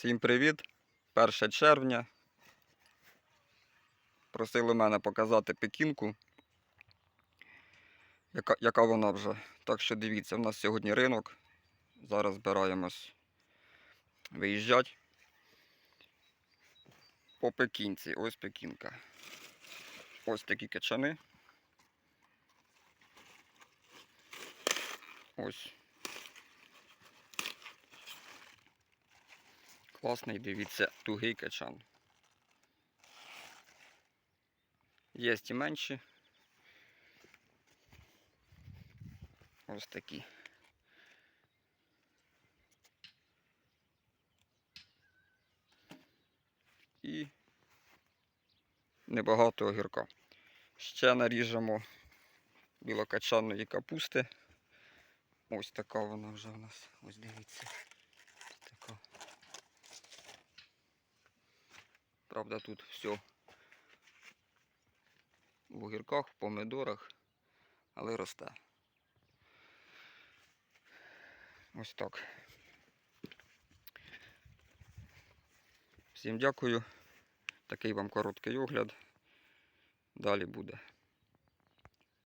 Всім привіт! 1 червня. Просили мене показати пекінку. Яка, яка вона вже. Так що дивіться, у нас сьогодні ринок. Зараз збираємось виїжджати. По пекінці. Ось пекінка. Ось такі качани. Ось. Класний, дивіться, тугий качан. Є і менші. Ось такі. І небагато огірка. Ще наріжемо білокачаної капусти. Ось така вона вже у нас. Ось дивіться. Така. Правда, тут все в огірках, в помидорах, але росте. Ось так. Всім дякую. Такий вам короткий огляд. Далі буде.